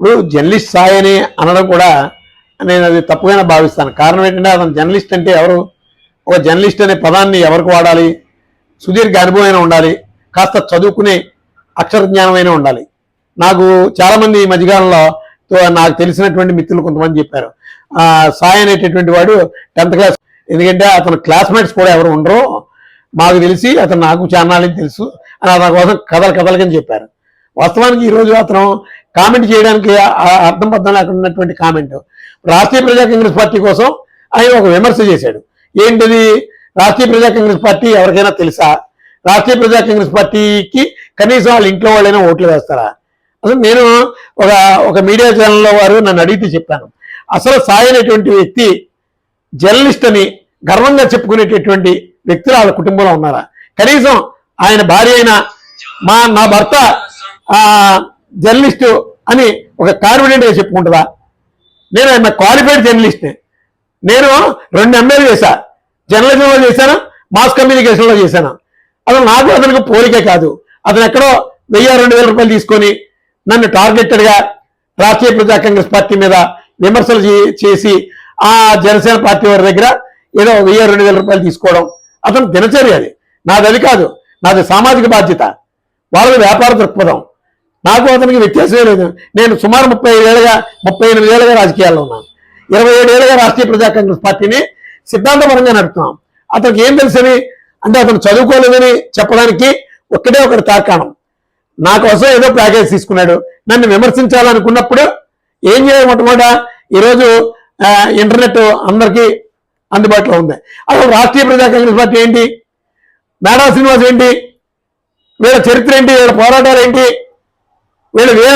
ఇప్పుడు జర్నలిస్ట్ సాయి అని అనడం కూడా నేను అది తప్పుగానే భావిస్తాను. కారణం ఏంటంటే అతను జర్నలిస్ట్ అంటే ఎవరు? ఒక జర్నలిస్ట్ అనే పదాన్ని ఎవరికి వాడాలి? సుదీర్ఘ అనుభవమైన ఉండాలి. కాస్త చదువుకునే అక్షర జ్ఞానమైన ఉండాలి. నాకు చాలామంది ఈ మధ్యకాలంలో తో- నాకు తెలిసినటువంటి మిత్రులు కొంతమంది చెప్పారు. ఆ, సాయి అనేటటువంటి వాడు టెన్త్ క్లాస్ ఎందుకంటే అతను క్లాస్మేట్స్ కూడా ఎవరు ఉండరు. మాకు తెలిసి అతను నాకు చాన్నాళ్ళని తెలుసు. అని అతని కోసం కథలు కథలకని చెప్పారు. వాస్తవానికి ఈరోజు మాత్రం కామెంట్ చేయడానికి ఆ- అర్థం పర్థం లేకుండా ఉన్నటువంటి కామెంట్ రాష్ట్రీయ ప్రజా కాంగ్రెస్ పార్టీ కోసం ఆయన ఒక విమర్శ చేశాడు. ఏంటిది? రాష్ట్రీయ ప్రజా కాంగ్రెస్ పార్టీ ఎవరికైనా తెలుసా? రాష్ట్రీయ ప్రజా కాంగ్రెస్ పార్టీకి కనీసం వాళ్ళ ఇంట్లో వాళ్ళైనా ఓట్లు వేస్తారా? అసలు నేను ఒక ఒక మీడియా ఛానల్లో వారు నన్ను అడిగితే చెప్పాను. అసలు సాయి అనేటువంటి వ్యక్తి జర్నలిస్ట్ అని గర్వంగా చెప్పుకునేటటువంటి వ్యక్తులు వాళ్ళ కుటుంబంలో ఉన్నారా? కనీసం ఆయన భార్య అయిన మా నా భర్త జర్నలిస్టు అని ఒక కాన్ఫిడెంట్గా చెప్పుకుంటుందా? నేను ఆయన క్వాలిఫైడ్ జర్నలిస్ట్ని. నేను రెండు ఎంఏలు చేశా. జర్నలిజంలో చేశాను? మాస్ కమ్యూనికేషన్లో చేశాను? అసలు నాకు అతనికి పోలికే కాదు. అతను ఎక్కడో వెయ్యి రెండు వేల రూపాయలు తీసుకొని నన్ను టార్గెటెడ్గా రాష్ట్రీయ ప్రజా కాంగ్రెస్ పార్టీ మీద విమర్శలు చే- చేసి ఆ జనసేన పార్టీ వారి దగ్గర ఏదో వెయ్యి రెండు వేల రూపాయలు తీసుకోవడం అతను దినచర్య అది. నాది అది కాదు. నాది సామాజిక బాధ్యత. వాళ్ళది వ్యాపార దృక్పథం. నాకు అతనికి వ్యత్యాసమే లేదు. నేను సుమారు ముప్పై ఏళ్ళుగా ముప్పై ఎనిమిది ఏళ్ళుగా రాజకీయాల్లో ఉన్నాను. ఇరవై ఏడు ఏళ్ళుగా రాష్ట్రీయ ప్రజా కాంగ్రెస్ పార్టీని సిద్ధాంతపరంగా నడుపుతున్నాం. అతనికి ఏం తెలుసని? అంటే అతను చదువుకోలేదని చెప్పడానికి ఒక్కటే ఒకటి తార్కాణం నా కోసం ఏదో ప్యాకేజ్ తీసుకున్నాడు. నన్ను విమర్శించాలనుకున్నప్పుడు ఏం చేయాలి మొట్టమొదట? ఈరోజు ఇంటర్నెట్ అందరికీ అందుబాటులో ఉంది. అసలు రాష్ట్రీయ ప్రజా కాంగ్రెస్ పార్టీ ఏంటి? మేడా శ్రీనివాస్ ఏంటి? వీళ్ళ చరిత్ర ఏంటి? వీళ్ళ పోరాటాలు ఏంటి? వీళ్ళ ఏ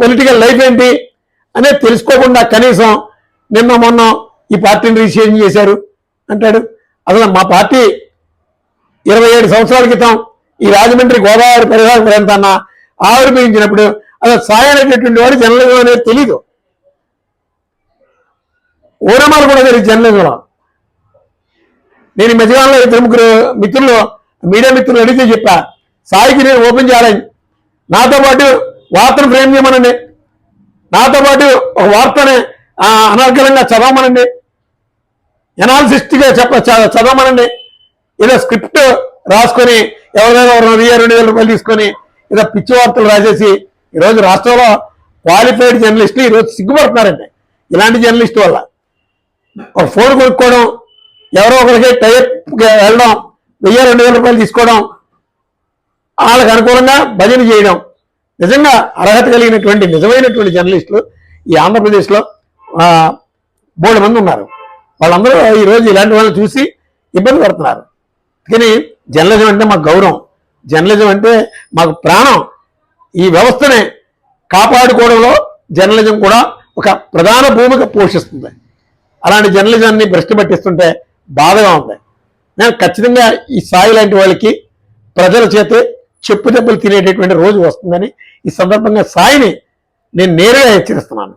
పొలిటికల్ లైఫ్ ఏంటి అనేది తెలుసుకోకుండా కనీసం నిన్న మొన్న ఈ పార్టీని రిజిస్ట్రేషన్ చేశారు అంటాడు. అసలు మా పార్టీ ఇరవై ఏడు సంవత్సరాల క్రితం ఈ రాజమండ్రి గోదావరి పరిహార ప్రాంతాన్న ఆవిర్భవించినప్పుడు అసలు సాయం అనేటటువంటి వాడు జర్నలిజం అనేది తెలీదు. ఊరమాలు కూడా తెలియదు జర్నలిజంలో. నేను ఈ మధ్యకాలంలో ఇద్దరు ముగ్గురు మిత్రులు మీడియా మిత్రులు అడిగితే చెప్పా సాయికి నేను ఓపెన్ చేయాలని. నాతో పాటు వార్తను ఫ్రేమ్ చేయమనండి నాతో పాటు ఒక వార్తని అనర్గలంగా చదవమనండి. ఎనాలిసిస్ట్గా చెప్ప చ- చదవమనండి. ఏదో స్క్రిప్ట్ రాసుకొని ఎవరైనా వెయ్యి రెండు వేల రూపాయలు తీసుకొని ఏదో పిచ్చి వార్తలు రాసేసి ఈరోజు రాష్ట్రంలో క్వాలిఫైడ్ జర్నలిస్టులు ఈరోజు సిగ్గుపడుతున్నారండి. ఇలాంటి జర్నలిస్ట్ వల్ల. ఒక ఫోన్ కొనుక్కోవడం ఎవరో ఒకరికి టైప్ వెళ్ళడం వెయ్యి రెండు వేల రూపాయలు తీసుకోవడం వాళ్ళకి అనుకూలంగా భజన చేయడం. నిజంగా అర్హత కలిగినటువంటి నిజమైనటువంటి జర్నలిస్టులు ఈ ఆంధ్రప్రదేశ్లో ఆ, మంది ఉన్నారు. వాళ్ళందరూ ఈరోజు ఇలాంటి వాళ్ళని చూసి ఇబ్బంది పడుతున్నారు. కానీ జర్నలిజం అంటే మాకు గౌరవం. జర్నలిజం అంటే మాకు ప్రాణం. ఈ వ్యవస్థనే కాపాడుకోవడంలో జర్నలిజం కూడా ఒక ప్రధాన భూమిక పోషిస్తుంది. అలాంటి జర్నలిజాన్ని భ్రష్టు పట్టిస్తుంటే బాధగా ఉంది. నేను ఖచ్చితంగా ఈ స్థాయి లాంటి వాళ్ళకి ప్రజల చేతే చెప్పు దెబ్బలు తినేటటువంటి రోజు వస్తుందని ఈ సందర్భంగా సాయిని నేను నేరుగా హెచ్చరిస్తున్నాను.